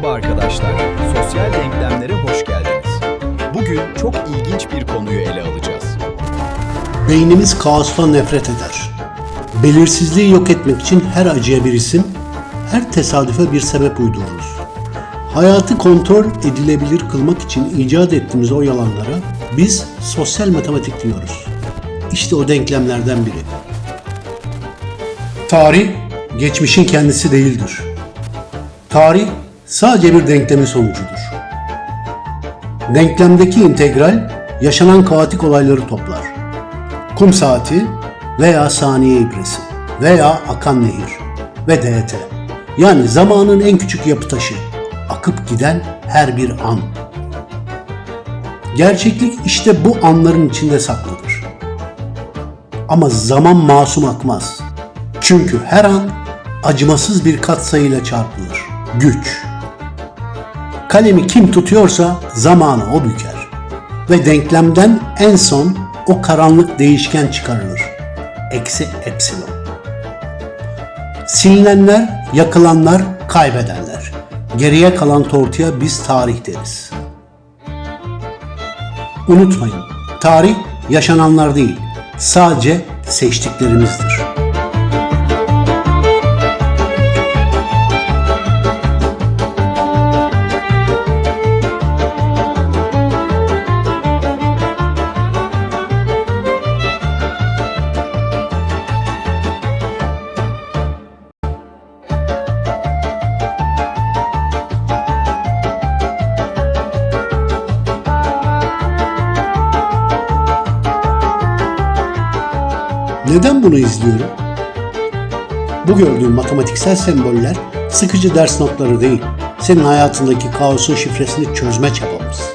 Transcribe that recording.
Merhaba arkadaşlar, sosyal denklemlere hoş geldiniz. Bugün çok ilginç bir konuyu ele alacağız. Beynimiz kaostan nefret eder. Belirsizliği yok etmek için her acıya bir isim, her tesadüfe bir sebep uydururuz. Hayatı kontrol edilebilir kılmak için icat ettiğimiz o yalanlara biz sosyal matematik diyoruz. İşte o denklemlerden biri. Tarih, geçmişin kendisi değildir. Tarih sadece bir denklemin sonucudur. Denklemdeki integral yaşanan kaotik olayları toplar kum saati veya saniye ibresi veya akan nehir ve DT. Yani zamanın en küçük yapı taşı, akıp giden her bir an. Gerçeklik işte bu anların içinde saklıdır. Ama zaman masum akmaz. Çünkü her an acımasız bir katsayıyla çarpılır. Güç. Kalemi kim tutuyorsa zamanı o büker. Ve denklemden en son o karanlık değişken çıkarılır. Eksi epsilon. Silinenler, yakılanlar, kaybedenler. Geriye kalan tortuya biz tarih deriz. Unutmayın, tarih yaşananlar değil, sadece seçtiklerimizdir. Neden bunu izliyorum? Bu gördüğüm matematiksel semboller sıkıcı ders notları değil, senin hayatındaki kaosun şifresini çözme çabamız.